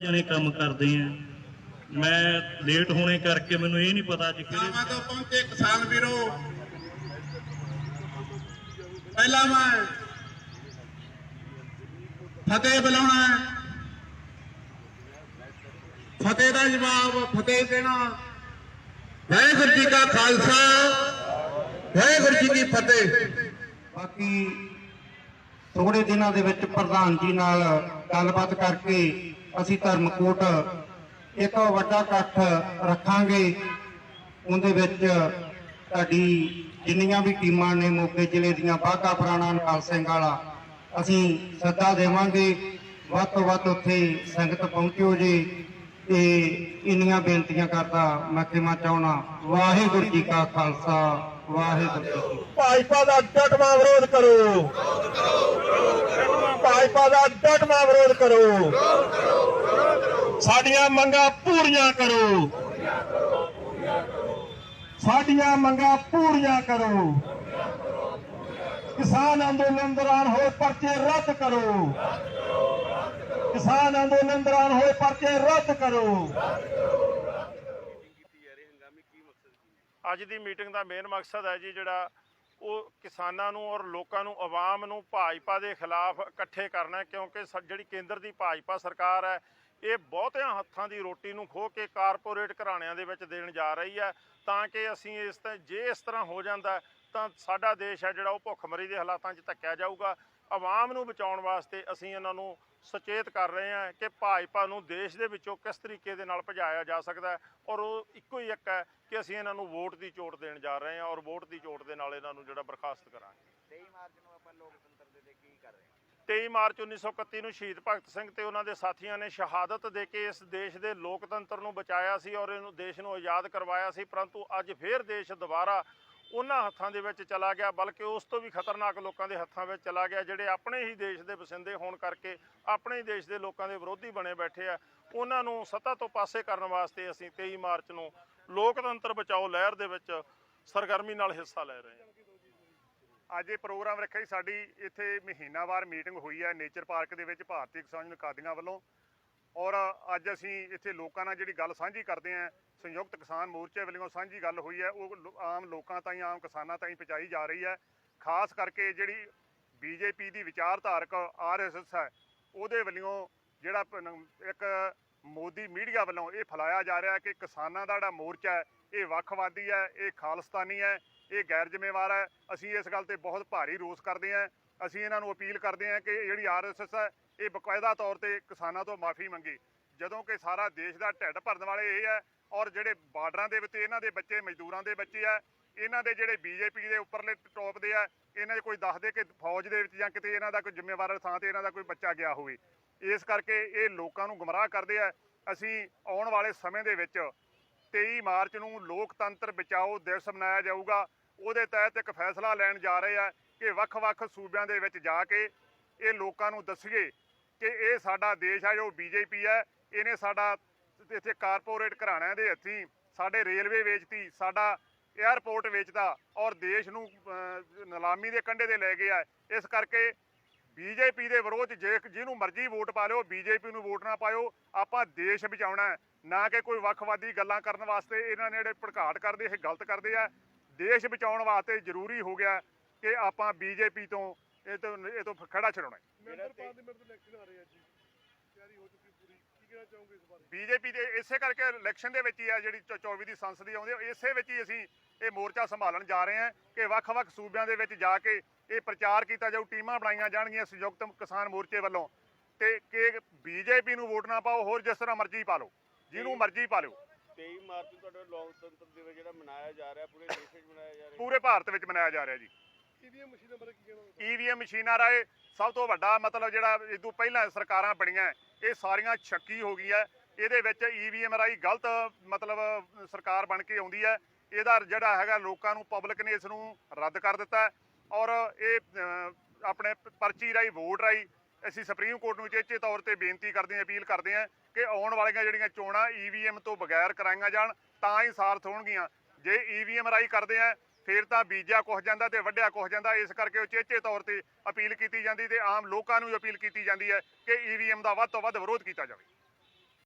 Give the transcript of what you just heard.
ਜਣੇ ਕੰਮ ਕਰਦੇ ਆ। ਮੈਂ ਲੇਟ ਹੋਣੇ ਕਰਕੇ ਮੈਨੂੰ ਇਹ ਨਹੀਂ ਪਤਾ ਅੱਜ ਕਿਹੜੇ ਆਵਾਂ ਤੋਂ ਪਹੁੰਚੇ ਕਿਸਾਨ ਵੀਰੋ। ਪਹਿਲਾਂ ਮੈਂ ਫਤਿਹ ਬੁਲਾਉਣਾ ਫਤਿਹ ਦਾ ਜਵਾਬ ਫਤਿਹ ਦੇਣਾ। ਵਾਹਿਗੁਰੂ ਜੀ ਕਾ ਖਾਲਸਾ, ਵਾਹਿਗੁਰੂ ਜੀ ਕੀ ਫਤਿਹ। ਬਾਕੀ ਥੋੜੇ ਦਿਨਾਂ ਦੇ ਵਿੱਚ ਪ੍ਰਧਾਨ ਜੀ ਨਾਲ ਗੱਲਬਾਤ ਕਰਕੇ ਅਸੀਂ ਧਰਮਕੋਟ ਇੱਕ ਵੱਡਾ ਇਕੱਠ ਰੱਖਾਂਗੇ। ਉਹਦੇ ਵਿੱਚ ਤੁਹਾਡੀ ਜਿੰਨੀਆਂ ਵੀ ਟੀਮਾਂ ਨੇ ਮੋਗੇ ਜ਼ਿਲ੍ਹੇ ਦੀਆਂ, ਬਾਘਾ ਪੁਰਾਣਾ ਨਾਲ ਸਿੰਘ ਵਾਲਾ, ਅਸੀਂ ਸੱਦਾ ਦੇਵਾਂਗੇ। ਵੱਧ ਤੋਂ ਵੱਧ ਉੱਥੇ ਸੰਗਤ ਪਹੁੰਚਿਓ ਜੀ। ਤੇ ਇੰਨੀਆਂ ਬੇਨਤੀਆਂ ਕਰਦਾ ਮੈਂ ਖਿਮਾ ਚਾਹਣਾ ਵਾਹਿਗੁਰੂ ਜੀ ਕਾ ਖਾਲਸਾ। ਵਾਹਿਗੁਰੂ ਜੀ ਭਾਜਪਾ ਦਾ ਡਟਵਾ ਵਿਰੋਧ ਕਰੋ। ਭਾਜਪਾ ਦਾ ਡਟਵਾ ਵਿਰੋਧ ਕਰੋ। ਸਾਡੀਆਂ ਮੰਗਾਂ ਪੂਰੀਆਂ ਕਰੋ। ਸਾਡੀਆਂ ਮੰਗਾਂ ਪੂਰੀਆਂ ਕਰੋ। ਕਿਸਾਨ ਅੰਦੋਲਨ ਦੌਰਾਨ ਹੋਏ ਪਰਚੇ ਰੱਦ ਕਰੋ। ਕਿਸਾਨ ਅੰਦੋਲਨ ਦੌਰਾਨ ਹੋਏ ਪਰਚੇ ਰੱਦ ਕਰੋ। ਅੱਜ ਦੀ ਮੀਟਿੰਗ ਦਾ ਮੇਨ ਮਕਸਦ ਹੈ ਜੀ ਜਿਹੜਾ ਉਹ ਕਿਸਾਨਾਂ ਨੂੰ ਔਰ ਲੋਕਾਂ ਨੂੰ, ਆਵਾਮ ਨੂੰ ਭਾਜਪਾ ਦੇ ਖਿਲਾਫ ਇਕੱਠੇ ਕਰਨਾ ਕਿਉਂਕਿ ਸ- ਜਿਹੜੀ ਕੇਂਦਰ ਦੀ ਭਾਜਪਾ ਸਰਕਾਰ ਹੈ, ਇਹ ਬਹੁਤਿਆਂ ਹੱਥਾਂ ਦੀ ਰੋਟੀ ਨੂੰ ਖੋ ਕੇ ਕਾਰਪੋਰੇਟ ਘਰਾਣਿਆਂ ਦੇ ਵਿੱਚ ਦੇਣ ਜਾ ਰਹੀ ਹੈ, ਤਾਂ ਕਿ ਅਸੀਂ ਇਸ ਤੇ, ਜੇ ਇਸ ਤਰ੍ਹਾਂ ਹੋ ਜਾਂਦਾ ਤਾਂ ਸਾਡਾ ਦੇਸ਼ ਹੈ ਜਿਹੜਾ ਉਹ ਭੁੱਖਮਰੀ ਦੇ ਹਾਲਾਤਾਂ 'ਚ ਧੱਕਿਆ ਜਾਊਗਾ। ਆਵਾਮ ਨੂੰ ਬਚਾਉਣ ਵਾਸਤੇ ਅਸੀਂ ਇਹਨਾਂ ਨੂੰ ਸੁਚੇਤ ਕਰ ਰਹੇ ਹਾਂ ਕਿ ਭਾਜਪਾ ਨੂੰ ਦੇਸ਼ ਦੇ ਵਿੱਚੋਂ ਕਿਸ ਤਰੀਕੇ ਦੇ ਨਾਲ ਭਜਾਇਆ ਜਾ ਸਕਦਾ ਹੈ। ਔਰ ਉਹ ਇੱਕੋ ਹੀ ਇੱਕ ਹੈ ਕਿ ਅਸੀਂ ਇਹਨਾਂ ਨੂੰ ਵੋਟ ਦੀ ਚੋਟ ਦੇਣ ਜਾ ਰਹੇ ਹਾਂ ਔਰ ਵੋਟ ਦੀ ਚੋਟ ਦੇ ਨਾਲ ਇਹਨਾਂ ਨੂੰ ਜਿਹੜਾ ਬਰਖਾਸਤ ਕਰਾਂਗੇ। 23 ਮਾਰਚ ਨੂੰ ਆਪਾਂ ਲੋਕਤੰਤਰ ਦੇ ਦੇ ਕੀ ਕਰ ਰਹੇ ਹਾਂ? 23 ਮਾਰਚ 1931 ਨੂੰ ਸ਼ਹੀਦ ਭਗਤ ਸਿੰਘ ਤੇ ਉਹਨਾਂ ਦੇ ਸਾਥੀਆਂ ਨੇ ਸ਼ਹਾਦਤ ਦੇ ਕੇ ਇਸ ਦੇਸ਼ ਦੇ ਲੋਕਤੰਤਰ ਨੂੰ ਬਚਾਇਆ ਸੀ ਔਰ ਇਹਨੂੰ ਦੇਸ਼ ਨੂੰ ਆਜ਼ਾਦ ਕਰਵਾਇਆ ਸੀ ਪਰੰਤੂ ਅੱਜ ਫੇਰ ਦੇਸ਼ ਦੁਬਾਰਾ ਉਹਨਾਂ ਹੱਥਾਂ ਦੇ ਵਿੱਚ ਚਲਾ ਗਿਆ, ਬਲਕਿ ਉਸ ਤੋਂ ਵੀ ਖਤਰਨਾਕ ਲੋਕਾਂ ਦੇ ਹੱਥਾਂ ਵਿੱਚ ਚਲਾ ਗਿਆ, ਜਿਹੜੇ ਆਪਣੇ ਹੀ ਦੇਸ਼ ਦੇ ਵਸਿੰਦੇ ਹੋਣ ਕਰਕੇ ਆਪਣੇ ਹੀ ਦੇਸ਼ ਦੇ ਲੋਕਾਂ ਦੇ ਵਿਰੋਧੀ ਬਣੇ ਬੈਠੇ ਆ। ਉਹਨਾਂ ਨੂੰ ਸੱਤਾ ਤੋਂ ਪਾਸੇ ਕਰਨ ਵਾਸਤੇ ਅਸੀਂ 23 ਮਾਰਚ ਨੂੰ ਲੋਕਤੰਤਰ ਬਚਾਓ ਲਹਿਰ ਦੇ ਵਿੱਚ ਸਰਗਰਮੀ ਨਾਲ ਹਿੱਸਾ ਲੈ ਰਹੇ ਹਾਂ। ਅੱਜ ਇਹ ਪ੍ਰੋਗਰਾਮ ਰੱਖਿਆ ਜੀ, ਸਾਡੀ ਇੱਥੇ ਮਹੀਨਾਵਾਰ ਮੀਟਿੰਗ ਹੋਈ ਹੈ ਨੇਚਰ ਪਾਰਕ ਦੇ ਵਿੱਚ ਭਾਰਤੀ ਕਿਸਾਨ ਯੂਨੀਅਨ ਕਾਦੀਆਂ ਵੱਲੋਂ। ਔਰ ਅੱਜ ਅਸੀਂ ਇੱਥੇ ਲੋਕਾਂ ਨਾਲ ਜਿਹੜੀ ਗੱਲ ਸਾਂਝੀ ਕਰਦੇ ਆਂ ਸੰਯੁਕਤ ਕਿਸਾਨ ਮੋਰਚੇ ਵੱਲੋਂ ਸਾਂਝੀ ਗੱਲ ਹੋਈ ਹੈ, ਉਹ ਆਮ ਲੋਕਾਂ ਤਾਈਂ, ਆਮ ਕਿਸਾਨਾਂ ਤਾਈਂ ਪਹੁੰਚਾਈ ਜਾ ਰਹੀ ਹੈ। ਖਾਸ ਕਰਕੇ ਜਿਹੜੀ ਬੀਜੇਪੀ ਦੀ ਵਿਚਾਰਧਾਰਕ ਆਰਐਸਐਸ ਹੈ, ਉਹਦੇ ਵੱਲੋਂ ਜਿਹੜਾ ਇੱਕ ਮੋਦੀ ਮੀਡੀਆ ਵੱਲੋਂ ਇਹ ਫੈਲਾਇਆ ਜਾ ਰਿਹਾ ਕਿ ਕਿਸਾਨਾਂ ਦਾ ਜਿਹੜਾ ਮੋਰਚਾ ਹੈ, ਇਹ ਵੱਖਵਾਦੀ ਹੈ, ਇਹ ਖਾਲਿਸਤਾਨੀ ਹੈ, ਇਹ ਗੈਰ ਜ਼ਿੰਮੇਵਾਰ ਹੈ। ਅਸੀਂ ਇਸ ਗੱਲ ਤੇ ਬਹੁਤ ਭਾਰੀ ਰੋਸ ਕਰਦੇ ਹਾਂ। ਅਸੀਂ ਇਹਨਾਂ ਨੂੰ ਅਪੀਲ ਕਰਦੇ ਹਾਂ ਕਿ ਜਿਹੜੀ ਆਰਐਸਐਸ ਹੈ, ਇਹ ਬਕਾਇਦਾ ਤੌਰ ਤੇ ਕਿਸਾਨਾਂ ਤੋਂ ਮਾਫੀ ਮੰਗੇ। ਜਦੋਂ ਕਿ ਸਾਰਾ ਦੇਸ਼ ਦਾ ਢਿੱਡ ਭਰਨ ਵਾਲੇ ਇਹ ਹੈ ਔਰ ਜਿਹੜੇ ਬਾਰਡਰਾਂ ਦੇ ਵਿੱਚ, ਇਹਨਾਂ ਦੇ ਬੱਚੇ, ਮਜ਼ਦੂਰਾਂ ਦੇ ਬੱਚੇ ਆ, ਇਹਨਾਂ ਦੇ ਜਿਹੜੇ ਬੀਜੇਪੀ ਦੇ ਉੱਪਰਲੇ ਟੌਪ ਦੇ ਆ, ਇਹਨਾਂ ਦੇ ਕੋਈ ਦੱਸਦੇ ਕਿ ਫੌਜ ਦੇ ਵਿੱਚ ਜਾਂ ਕਿਤੇ ਇਹਨਾਂ ਦਾ ਕੋਈ ਜ਼ਿੰਮੇਵਾਰ ਥਾਂ ਤੇ ਇਹਨਾਂ ਦਾ ਕੋਈ ਬੱਚਾ ਗਿਆ ਹੋਵੇ। ਇਸ ਕਰਕੇ ਇਹ ਲੋਕਾਂ ਨੂੰ ਗੁੰਮਰਾਹ ਕਰਦੇ ਆ। ਅਸੀਂ ਆਉਣ ਵਾਲੇ ਸਮੇਂ ਦੇ ਵਿੱਚ 23 ਮਾਰਚ ਨੂੰ ਲੋਕਤੰਤਰ ਬਚਾਓ ਦਿਵਸ ਮਨਾਇਆ ਜਾਊਗਾ। ਉਹਦੇ ਤਹਿਤ ਇੱਕ ਫੈਸਲਾ ਲੈਣ ਜਾ ਰਹੇ ਆ ਕਿ ਵੱਖ-ਵੱਖ ਸੂਬਿਆਂ ਦੇ ਵਿੱਚ ਜਾ ਕੇ ਇਹ ਲੋਕਾਂ ਨੂੰ ਦੱਸੀਏ ਕਿ ਇਹ ਸਾਡਾ ਦੇਸ਼ ਆ, ਜੋ ਬੀਜੇਪੀ ਹੈ ਇਹਨੇ ਸਾਡਾ ਇੱਥੇ ਕਾਰਪੋਰੇਟ ਘਰਾਣਿਆਂ ਦੇ ਹੱਥੀਂ ਸਾਡੇ ਰੇਲਵੇ ਵੇਚਤੀ ਸਾਡਾ 에ਅਰਪੋਰਟ ਵੇਚਦਾ ਔਰ ਦੇਸ਼ ਨੂੰ ਨਿਲਾਮੀ ਦੇ ਕੰਢੇ ਤੇ ਲੈ ਗਿਆ ਇਸ ਕਰਕੇ ਬੀਜੇਪੀ ਦੇ ਵਿਰੋਧ ਜੇ ਜਿਹਨੂੰ ਮਰਜ਼ੀ ਵੋਟ ਪਾ ਲਿਓ ਬੀਜੇਪੀ ਨੂੰ ਵੋਟ ਨਾ ਪਾਇਓ ਆਪਾਂ ਦੇਸ਼ ਬਚਾਉਣਾ ਹੈ, ਨਾ ਕਿ ਕੋਈ ਵੱਖਵਾਦੀ ਗੱਲਾਂ ਕਰਨ ਵਾਸਤੇ ਇਹਨਾਂ ਨੇ ਜਿਹੜੇ ਭੜਕਾਟ ਕਰਦੇ ਇਹ ਗਲਤ ਕਰਦੇ ਆ। ਦੇਸ਼ ਬਚਾਉਣ ਵਾਸਤੇ ਜ਼ਰੂਰੀ ਹੋ ਗਿਆ ਕਿ ਆਪਾਂ ਬੀਜੇਪੀ ਤੋਂ ਇਹ ਤੋਂ ਇਹ ਤੋਂ ਖੜਾ ਛਡਾਉਣਾ ਬੀਜੇਪੀ ਦੇ ਇਸੇ ਕਰਕੇ ਇਲੈਕਸ਼ਨ ਦੇ ਵਿੱਚ ਹੀ ਆ ਜਿਹੜੀ 24 ਦੀ ਸੰਸਦੀ ਆਉਂਦੀ ਆ, ਇਸੇ ਵਿੱਚ ਹੀ ਅਸੀਂ ਇਹ ਮੋਰਚਾ ਸੰਭਾਲਣ ਜਾ ਰਹੇ ਹਾਂ ਕਿ ਵੱਖ-ਵੱਖ ਸੂਬਿਆਂ ਦੇ ਵਿੱਚ ਜਾ ਕੇ ਇਹ ਪ੍ਰਚਾਰ ਕੀਤਾ ਜਾਊ ਟੀਮਾਂ ਬਣਾਈਆਂ ਜਾਣਗੀਆਂ ਸੰਯੁਕਤ ਕਿਸਾਨ ਮੋਰਚੇ ਵੱਲੋਂ। ਤੇ ਕਿ ਬੀਜੇਪੀ ਨੂੰ ਵੋਟ ਨਾ ਪਾਓ ਹੋਰ ਜਿਸ ਤਰ੍ਹਾਂ ਮਰਜ਼ੀ ਪਾ ਲਓ ਜਿਹਨੂੰ ਮਰਜ਼ੀ ਪਾ ਲਿਓ। 23 ਮਾਰਚ ਨੂੰ ਤੁਹਾਡਾ ਲੋਕਤੰਤਰ ਦਿਵਸ ਜਿਹੜਾ ਮਨਾਇਆ ਜਾ ਰਿਹਾ ਪੂਰੇ ਦੇਸ਼ ਵਿੱਚ ਮਨਾਇਆ ਜਾ ਰਿਹਾ। ਪੂਰੇ ਭਾਰਤ ਵਿੱਚ ਮਨਾਇਆ ਜਾ ਰਿਹਾ ਜੀ। ਈਵੀਐਮ ਮਸ਼ੀਨਾਂ ਰਾਏ ਸਭ ਤੋਂ ਵੱਡਾ ਮਤਲਬ ਜਿਹੜਾ ਇਹ ਤੋਂ ਪਹਿਲਾਂ ਸਰਕਾਰਾਂ ਬਣੀਆਂ, ਇਹ ਸਾਰੀਆਂ ਛੱਕੀ ਹੋ ਗਈ ਹੈ। ਇਹਦੇ ਵਿੱਚ ਈਵੀਐਮ ਰਾਈ ਗਲਤ ਮਤਲਬ ਸਰਕਾਰ ਬਣ ਕੇ ਆਉਂਦੀ ਹੈ। ਇਹਦਾ ਜਿਹੜਾ ਹੈਗਾ ਲੋਕਾਂ ਨੂੰ ਪਬਲਿਕ ਨੇ ਇਸ ਨੂੰ ਰੱਦ ਕਰ ਦਿੱਤਾ ਔਰ ਇਹ ਆਪਣੇ ਪਰਚੀ ਰਾਈ ਵੋਟ ਰਾਈ ਅਸੀਂ ਸੁਪਰੀਮ ਕੋਰਟ ਨੂੰ ਚੇਚੇ ਤੌਰ ਤੇ ਬੇਨਤੀ ਕਰਦੇ ਹਾਂ, ਅਪੀਲ ਕਰਦੇ ਹਾਂ ਕਿ ਆਉਣ ਵਾਲੀਆਂ ਜਿਹੜੀਆਂ ਚੋਣਾਂ ਈਵੀਐਮ ਤੋਂ ਬਗੈਰ ਕਰਾਈਆਂ ਜਾਣ, ਤਾਂ ਹੀ ਸਾਰਥ ਹੋਣਗੀਆਂ। ਜੇ ਈਵੀਐਮ ਰਾਈ ਕਰਦੇ ਆ ਫਿਰ ਤਾਂ ਬੀਜਿਆ ਕੁਝ ਜਾਂਦਾ ਤੇ ਵੱਢਿਆ ਕੁਝ ਜਾਂਦਾ, ਇਸ ਕਰਕੇ ਉਹ ਚੇਚੇ ਤੌਰ ਤੇ ਅਪੀਲ ਕੀਤੀ ਜਾਂਦੀ ਤੇ ਆਮ ਲੋਕਾਂ ਨੂੰ ਵੀ ਅਪੀਲ ਕੀਤੀ ਜਾਂਦੀ ਹੈ ਕਿ ਈਵੀਐਮ ਦਾ ਵੱਧ ਤੋਂ ਵੱਧ ਵਿਰੋਧ ਕੀਤਾ ਜਾਵੇ।